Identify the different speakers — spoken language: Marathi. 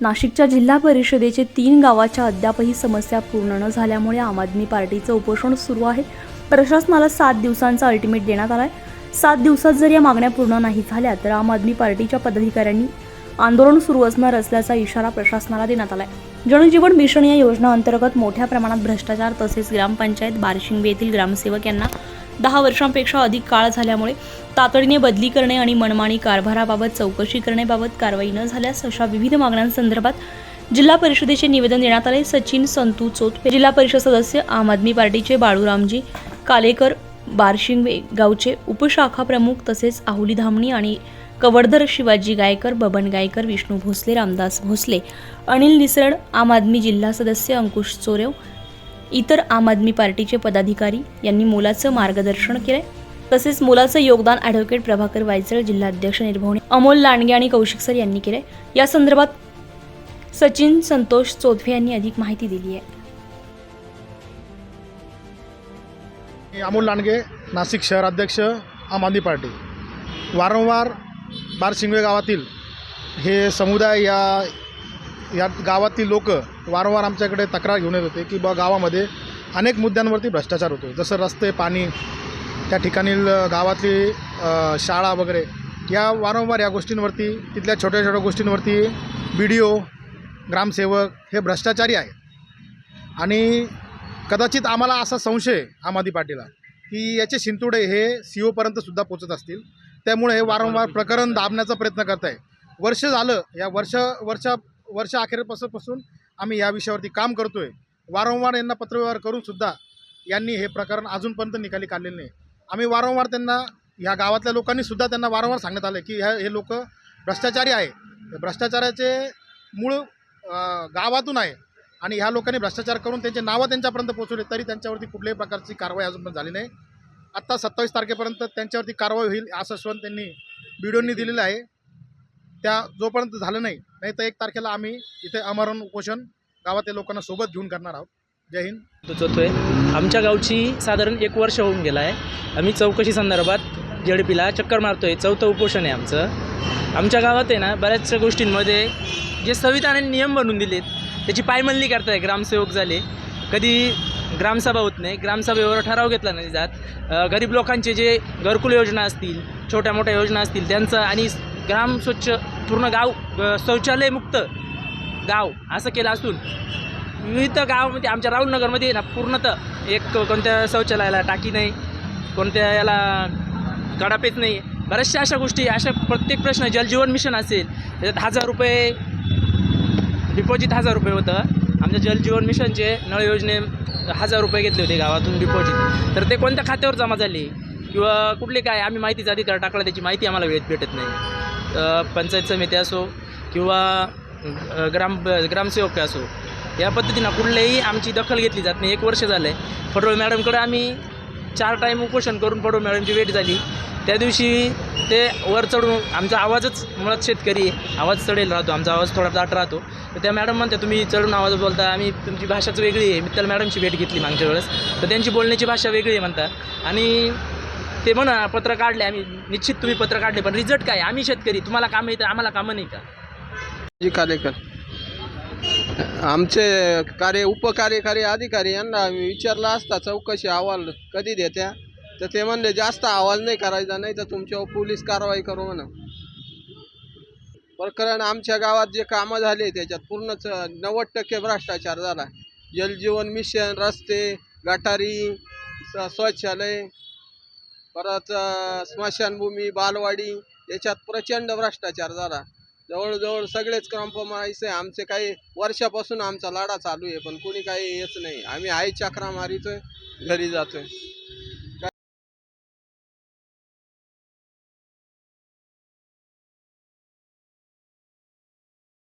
Speaker 1: नाशिकच्या जिल्हा परिषदेचे तीन गावाच्या अद्यापही समस्या पूर्ण न झाल्यामुळे आम आदमी पार्टीचं उपोषण सुरू आहे. प्रशासनाला सात दिवसांचा अल्टिमेट देण्यात आला आहे सात दिवसात जर या मागण्या पूर्ण नाही झाल्या तर आम आदमी पार्टीच्या पदाधिकाऱ्यांनी आंदोलन सुरू असणार असल्याचा इशारा प्रशासनाला देण्यात आला आहे जनजीवन मिशन या योजनेअंतर्गत मोठ्या प्रमाणात भ्रष्टाचार तसेच ग्रामपंचायत बारशिंगे येथील ग्रामसेवक यांना दहा वर्षांपेक्षा अधिक काळ झाल्यामुळे तातडीने बदली करणे आणि मनमानी कारभाराबाबत चौकशी करण्याबाबत कारवाई न झाल्यास अशा विविध मागण्यांसंदर्भात जिल्हा परिषदेचे निवेदन देण्यात आले. सचिन संतू चोतपे जिल्हा परिषद सदस्य आम आदमी पार्टीचे बाळूरामजी कालेकर बारशिंगवे गावचे उपशाखा प्रमुख तसेच आहुली धामणी आणि कवडधर शिवाजी गायकर बबन गायकर विष्णू भोसले रामदास भोसले अनिल निसरड आम आदमी जिल्हा सदस्य अंकुश चोरेव इतर आम आदमी पार्टीचे पदाधिकारी यांनी मोलाचं मार्गदर्शन केलंय. तसेच मोलाचं योगदान ॲडव्होकेट प्रभाकर वायचळ जिल्हाध्यक्ष निर्भवणे अमोल लांडगे आणि कौशिक सर यांनी केलंय. या संदर्भात सचिन संतोष चोथवे यांनी अधिक माहिती दिली आहे.
Speaker 2: अमोल लांडगे नाशिक शहराध्यक्ष आम आदमी पार्टी. वारंवार बारशिंगवे गावातील हे समुदाय या या गावातील लोक वारंवार आमच्याकडे तक्रार घेऊन येत होते की बा गावामध्ये अनेक मुद्द्यांवरती भ्रष्टाचार होतो जसं रस्ते पाणी त्या ठिकाणी गावातली शाळा वगैरे या वारंवार या गोष्टींवरती तिथल्या छोट्या छोट्या गोष्टींवरती बी डी ओ ग्रामसेवक हे भ्रष्टाचारी आहेत. आणि कदाचित आम्हाला असा संशय आहे आम की याचे शिंतुडे हे सी ओपर्यंत सुद्धा पोचत असतील. त्यामुळे हे वारंवार प्रकरण दाबण्याचा प्रयत्न करत आहे वर्ष झालं या वर्ष वर्षा वर्ष अखेरपासून आम्ही या विषयावरती काम करतो आहे वारंवार यांना पत्रव्यवहार करूनसुद्धा यांनी हे प्रकरण अजूनपर्यंत निकाली काढलेलं नाही. आम्ही वारंवार त्यांना ह्या गावातल्या लोकांनीसुद्धा त्यांना वारंवार सांगण्यात आलं की ह्या हे लोक भ्रष्टाचारी आहे. भ्रष्टाचाराचे मूळ गावातून आहे आणि ह्या लोकांनी भ्रष्टाचार करून त्यांचे नावं त्यांच्यापर्यंत पोहोचवले तरी त्यांच्यावरती कुठल्याही प्रकारची कारवाई अजूनपर्यंत झाली नाही. आत्ता सत्तावीस तारखेपर्यंत त्यांच्यावरती कारवाई होईल असं आश्वासन त्यांनी बीडीओंनी दिलेलं आहे. त्या जोपर्यंत झालं नाही नाही तर एक तारखेला आम्ही इथे अमरण उपोषण गावातील लोकांना सोबत घेऊन करणार आहोत. जय हिंद.
Speaker 3: तो आमच्या गावची साधारण एक वर्ष होऊन गेला आहे आम्ही चौकशी संदर्भात जेडपीला चक्कर मारतोय. चौथं उपोषण आहे आमचं. आमच्या गावात आहे ना बऱ्याचशा गोष्टींमध्ये जे संविधानाने नियम बनवून दिलेत त्याची पायमल्ली करताय ग्रामसेवक झाले. कधी ग्रामसभा होत नाही ग्रामसभेवर ठराव घेतला नाही जात. गरीब लोकांचे जे घरकुल योजना असतील छोट्या मोठ्या योजना असतील त्यांचं आणि ग्राम स्वच्छ पूर्ण गाव शौचालयमुक्त गाव असं केलं असून विविध गावामध्ये आमच्या राहुलनगरमध्ये ना पूर्णतः एक कोणत्या शौचालयाला टाकी नाही कोणत्या याला गडापेच नाही. बऱ्याचशा अशा गोष्टी अशा प्रत्येक प्रश्न जलजीवन मिशन असेल त्याच्यात हजार रुपये डिपॉझिट हजार रुपये होतं. आमच्या जलजीवन मिशनचे नळ योजने हजार रुपये घेतले होते गावातून डिपॉझिट तर ते कोणत्या खात्यावर जमा झाले? किंवा कुठले काय? आम्ही माहितीचा अधिकार टाकला त्याची माहिती आम्हाला वेळेत भेटत नाही. पंचायत समिती असो किंवा ग्राम ग्रामसेवक असो या पद्धतीनं कुठल्याही आमची दखल घेतली जात नाही. एक वर्ष झालं आहे फडोळ मॅडमकडे आम्ही चार टाईम उपोषण करून फडोळ मॅडमची भेट झाली. त्या दिवशी ते वर चढून आमचा आवाजच मुळात शेतकरी आवाज चढेल राहतो. आमचा आवाज थोडा दाट राहतो. तर त्या मॅडम म्हणते तुम्ही चढून आवाज बोलता. आम्ही तुमची भाषाच वेगळी आहे. मी त्याला मॅडमची भेट घेतली मागच्या वेळेस. तर त्यांची बोलण्याची भाषा वेगळी आहे म्हणता आणि ते म्हणा पत्र काढले आम्ही. निश्चित तुम्ही पत्र काढले पण रिझल्ट काय? आम्ही शेतकरी. तुम्हाला कामं येतं आम्हाला कामं नाही का?
Speaker 4: जी कालेकर आमचे कार्य उपकार्यकारी अधिकारी यांना आम्ही विचारला असता चौकशी अहवाल कधी देत्या? तर ते म्हणले जास्त अहवाल नाही करायचा नाही तर तुमच्यावर पोलीस कारवाई करू म्हणा प्रकरण आमच्या गावात जे कामं झाले त्याच्यात पूर्णच नव्वद टक्के भ्रष्टाचार झाला. जलजीवन मिशन रस्ते गटारी स- शौचालय परत स्मशानभूमी बालवाडी याच्यात प्रचंड भ्रष्टाचार झाला. जवळजवळ सगळेच कॉम्प्रोमाइज आहे. आमचे काही वर्षापासून आमचा लढा चालू आहे पण कोणी काही हेच नाही. आम्ही आई चक्रा घरी जातोय.